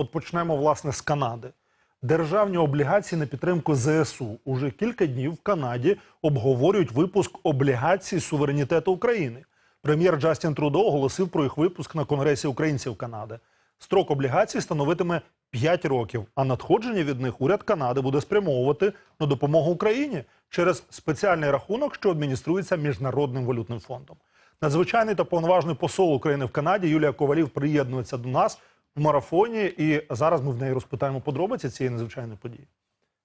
От почнемо власне з Канади. Державні облігації на підтримку ЗСУ уже кілька днів в Канаді обговорюють випуск облігацій суверенітету України. Прем'єр Джастін Трудо оголосив про їх випуск на Конгресі українців Канади. Строк облігацій становитиме 5 років, а надходження від них уряд Канади буде спрямовувати на допомогу Україні через спеціальний рахунок, що адмініструється міжнародним валютним фондом. Надзвичайний та повноважний посол України в Канаді Юлія Ковалів приєднується до нас марафоні, і зараз ми в неї розпитаємо подробиці цієї надзвичайної події.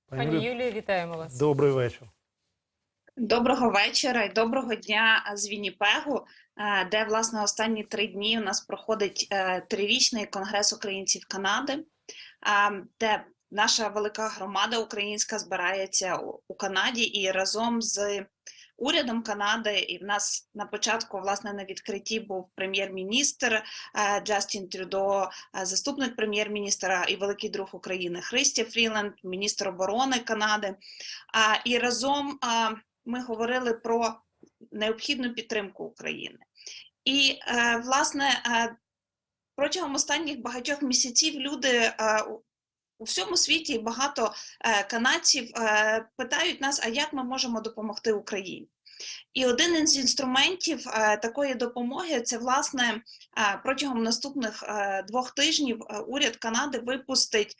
Пані Юлія, Юлія, вітаємо вас. добрий вечір. Доброго вечора і доброго дня з Вінніпегу, е, де власне останні три дні у нас проходить е, трирічний конгрес українців Канади, е, де наша велика громада українська збирається у- у Канаді і разом з урядом Канади. І в нас на початку, власне, на відкритті був прем'єр-міністр е, Джастін Трюдо, е, заступник прем'єр-міністра і великий друг України Христя Фріленд, міністр оборони Канади. І разом ми говорили про необхідну підтримку України. І, е, власне, протягом останніх багатьох місяців люди у- всьому світі багато е, канадців е, питають нас, а як ми можемо допомогти Україні? І один із інструментів е, такої допомоги це власне протягом наступних двох тижнів уряд Канади випустить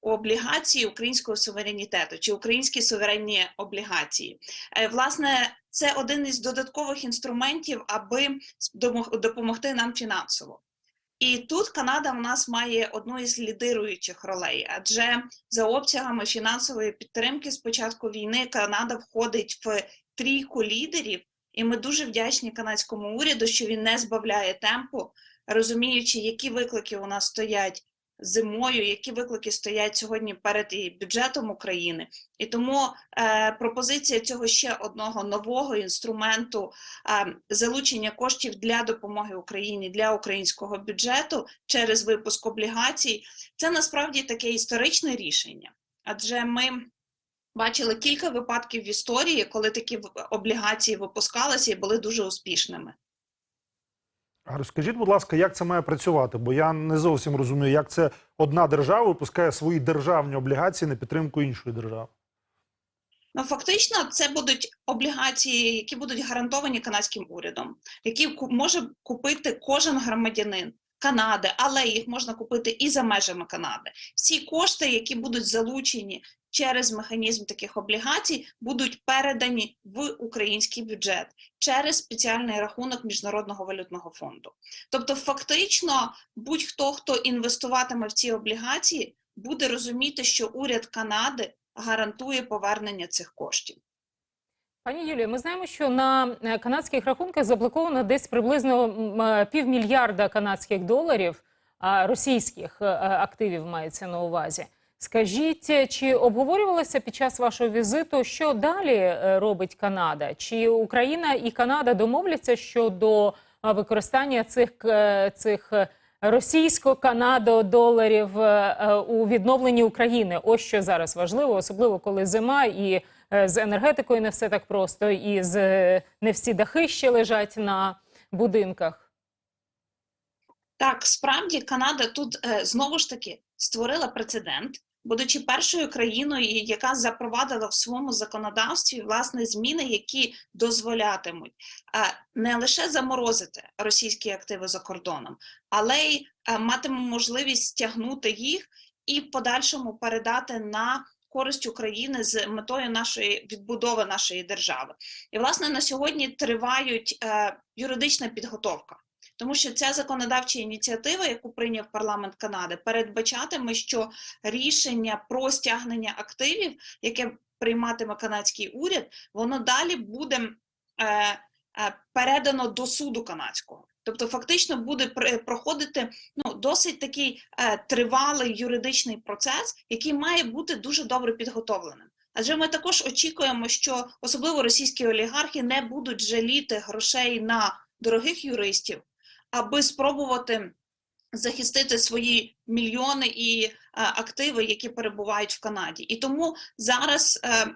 облігації українського суверенітету чи українські суверенні облігації. Власне, це один із додаткових інструментів, аби допомогти нам фінансово. І тут Канада в нас має одну із лідируючих ролей, адже за обсягами фінансової підтримки з початку війни Канада входить в трійку лідерів, і ми дуже вдячні канадському уряду, що він не збавляє темпу, розуміючи, які виклики у нас стоять зимою, які виклики стоять сьогодні перед і бюджетом України. І тому е, пропозиція цього ще одного нового інструменту е, залучення коштів для допомоги Україні для українського бюджету через випуск облігацій. Це насправді таке історичне рішення, адже ми. Бачили кілька випадків в історії, коли такі облігації випускалися і були дуже успішними. Розкажіть, будь ласка, як це має працювати? Бо я не зовсім розумію, як це одна держава випускає свої державні облігації на підтримку іншої держави. Ну, фактично, це будуть облігації, які будуть гарантовані канадським урядом, які може купити кожен громадянин Канади, але їх можна купити і за межами Канади. Всі кошти, які будуть залучені через механізм таких облігацій, будуть передані в український бюджет через спеціальний рахунок Міжнародного валютного фонду. Тобто, фактично, будь-хто, хто інвестуватиме в ці облігації, буде розуміти, що уряд Канади гарантує повернення цих коштів. Пані Юлію, ми знаємо, що на е, канадських рахунках заблоковано десь приблизно е, півмільярда канадських доларів російських е, активів мається на увазі. Скажіть, чи обговорювалося під час вашого візиту, що далі робить Канада? Чи Україна і Канада домовляться щодо використання цих, цих російсько-канадо-доларів у відновленні України? Ось що зараз важливо, особливо коли зима і з енергетикою не все так просто, і з е, не всі дахи ще лежать на будинках. Так, справді Канада тут е, знову ж таки створила прецедент, будучи першою країною, яка запровадила в своєму законодавстві власне зміни, які дозволятимуть е, не лише заморозити російські активи за кордоном, але й е, матиме можливість стягнути їх і в подальшому передати на користь України з метою нашої відбудови нашої держави. І власне на сьогодні тривають е, юридична підготовка. Тому що ця законодавча ініціатива, яку прийняв парламент Канади, передбачатиме, що рішення про стягнення активів, яке прийматиме канадський уряд, воно далі буде е, е, передано до суду канадського. Тобто, фактично буде проходити ну досить такий е, тривалий юридичний процес, який має бути дуже добре підготовленим. Адже ми також очікуємо, що особливо російські олігархи не будуть жаліти грошей на дорогих юристів, аби спробувати захистити свої мільйони і е, активи, які перебувають в Канаді. І тому зараз е,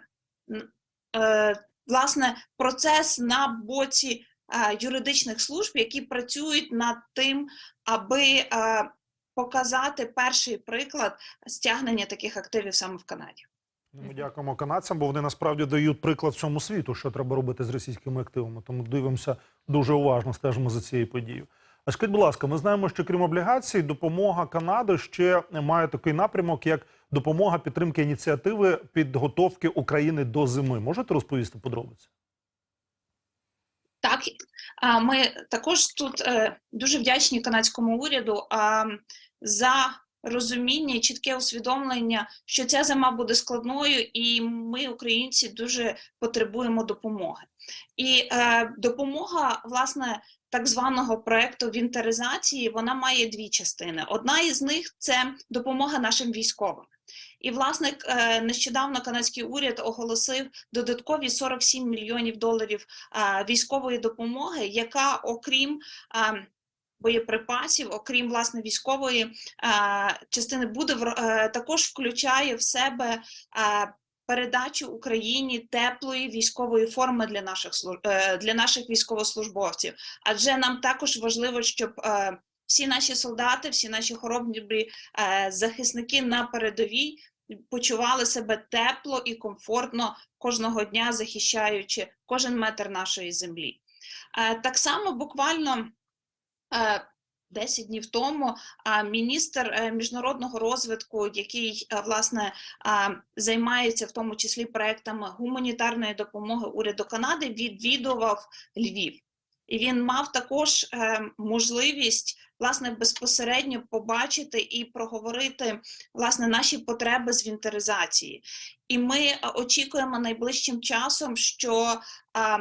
е, власне процес на боці юридичних служб, які працюють над тим, аби показати перший приклад стягнення таких активів саме в Канаді. Ну, Ми дякуємо канадцям, бо вони насправді дають приклад всьому світу, що треба робити з російськими активами. Тому дивимося дуже уважно, стежимо за цією подією. А скажіть, будь ласка, ми знаємо, що крім облігацій, допомога Канади ще має такий напрямок, як допомога підтримки ініціативи підготовки України до зими. Можете розповісти подробиці? Так, ми також тут е, дуже вдячні канадському уряду за розуміння і чітке усвідомлення, що ця зима буде складною, і ми, українці, дуже потребуємо допомоги. І е, допомога, власне, так званого проекту вінтеризації, вона має дві частини. Одна із них це допомога нашим військовим. І, власне, е, нещодавно канадський уряд оголосив додаткові 47 мільйонів доларів військової допомоги, яка, окрім боєприпасів, окрім власне військової частини, буде е, також включає в себе передачу Україні теплої військової форми для наших е, для наших військовослужбовців. Адже нам також важливо, щоб е, всі наші солдати, всі наші хоробрі е, захисники на передовій почували себе тепло і комфортно кожного дня захищаючи кожен метр нашої землі. Е, Так само буквально е, 10 днів тому міністр е, міжнародного розвитку, який е, власне займається в тому числі проектами гуманітарної допомоги уряду Канади, відвідував Львів. І він мав також е, можливість власне безпосередньо побачити і проговорити власне наші потреби з вінтеризації. І ми е, очікуємо найближчим часом, що а,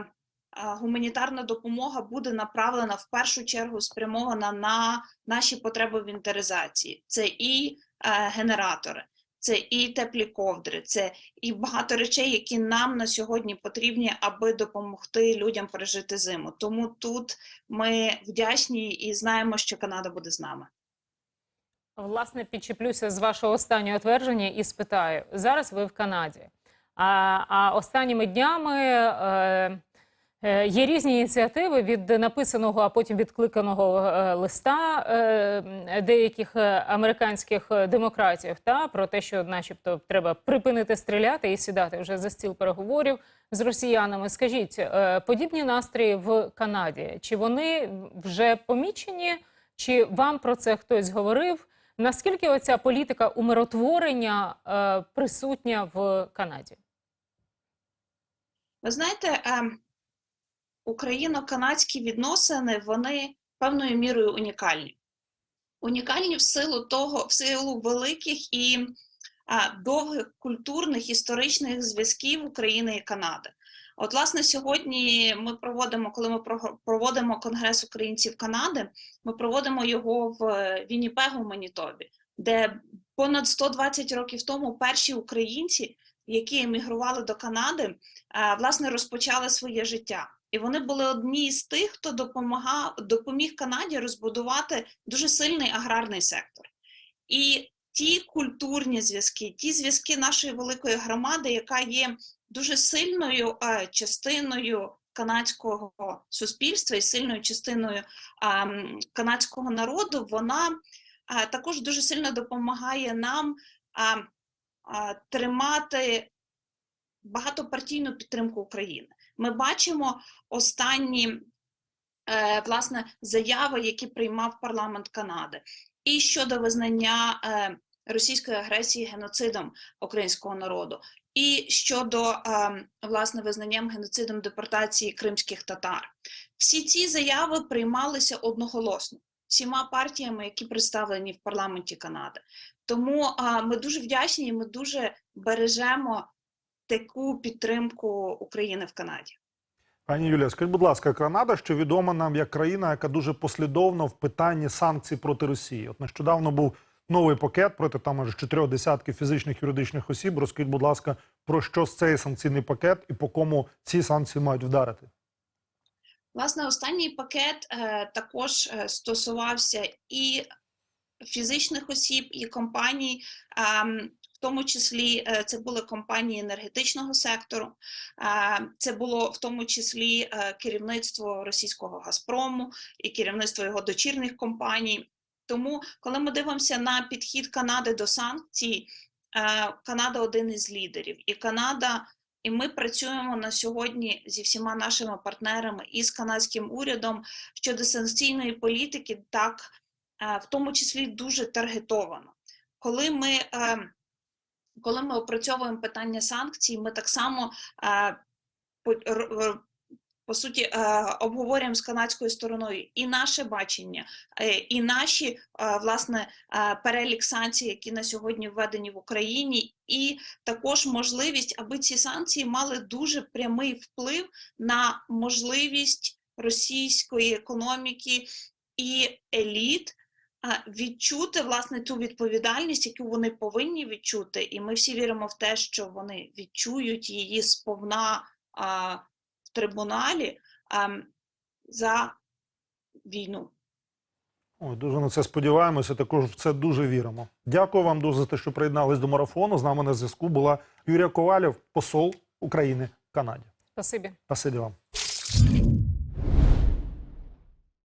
гуманітарна допомога буде направлена в першу чергу спрямована на наші потреби в інтеризації. Це і е, генератори, це і теплі ковдри, це і багато речей, які нам на сьогодні потрібні, аби допомогти людям пережити зиму. Тому тут ми вдячні і знаємо, що Канада буде з нами. Власне, підчеплюся з вашого останнього твердження і спитаю: зараз ви в Канаді. А, а останніми днями е, є різні ініціативи від написаного, а потім відкликаного е, листа е, деяких е, американських е, демократів та про те, що, начебто, треба припинити стріляти і сідати вже за стіл переговорів з росіянами. Скажіть, е, подібні настрої в Канаді, чи вони вже помічені, чи вам про це хтось говорив? Наскільки оця політика умиротворення е, присутня в Канаді? Ви знаєте, ем, україно-канадські відносини вони певною мірою унікальні. Унікальні в силу того, в силу великих і а, довгих культурних історичних зв'язків України і Канади. От, власне, сьогодні ми проводимо, коли ми проводимо Конгрес українців Канади, ми проводимо його в Вінніпегу, Манітобі, де понад 120 років тому перші українці, які емігрували до Канади, власне розпочали своє життя. І вони були одні з тих, хто допомагав, допоміг Канаді розбудувати дуже сильний аграрний сектор. І ті культурні зв'язки, ті зв'язки нашої великої громади, яка є дуже сильною е, частиною канадського суспільства і сильною частиною канадського народу, вона а, також дуже сильно допомагає нам тримати багатопартійну підтримку України. Ми бачимо останні е, власне заяви, які приймав парламент Канади, і щодо визнання е, російської агресії геноцидом українського народу, і щодо е, власне визнанням геноцидом депортації кримських татар. Всі ці заяви приймалися одноголосно всіма партіями, які представлені в парламенті Канади. Тому ми дуже вдячні, ми дуже бережемо таку підтримку України в Канаді. Пані Юлія, скажіть, будь ласка, Канада, що відома нам як країна, яка дуже послідовна в питанні санкцій проти Росії. От нещодавно був новий пакет проти там аж чотирьох десятків фізичних юридичних осіб. Розкажіть, будь ласка, про що з цей санкційний пакет і по кому ці санкції мають вдарити? Власне, останній пакет е, також е, стосувався і фізичних осіб, і компаній. ем, в тому числі е, це були компанії енергетичного сектору, це було в тому числі е, керівництво російського Газпрому і керівництво його дочірних компаній. Тому, коли ми дивимося на підхід Канади до санкцій, е, Канада один із лідерів, і Канада. І ми працюємо на сьогодні зі всіма нашими партнерами і з канадським урядом щодо санкційної політики, так в тому числі дуже таргетовано. Коли ми, е, коли ми опрацьовуємо питання санкцій, ми так само е, по, суті е, обговорюємо з канадською стороною і наше бачення, е, і наші власне перелік санкцій, які на сьогодні введені в Україні, і також можливість, аби ці санкції мали дуже прямий вплив на можливість російської економіки і еліт відчути власне ту відповідальність, яку вони повинні відчути, і ми всі віримо в те, що вони відчують її сповна а, в трибуналі а, за війну. Ой, дуже на це сподіваємося. Також в це дуже віримо. Дякую вам дуже за те, що приєднались до марафону. З нами на зв'язку була Юрія Ковалєв, посол України в Канаді. Спасибі. Спасибі вам.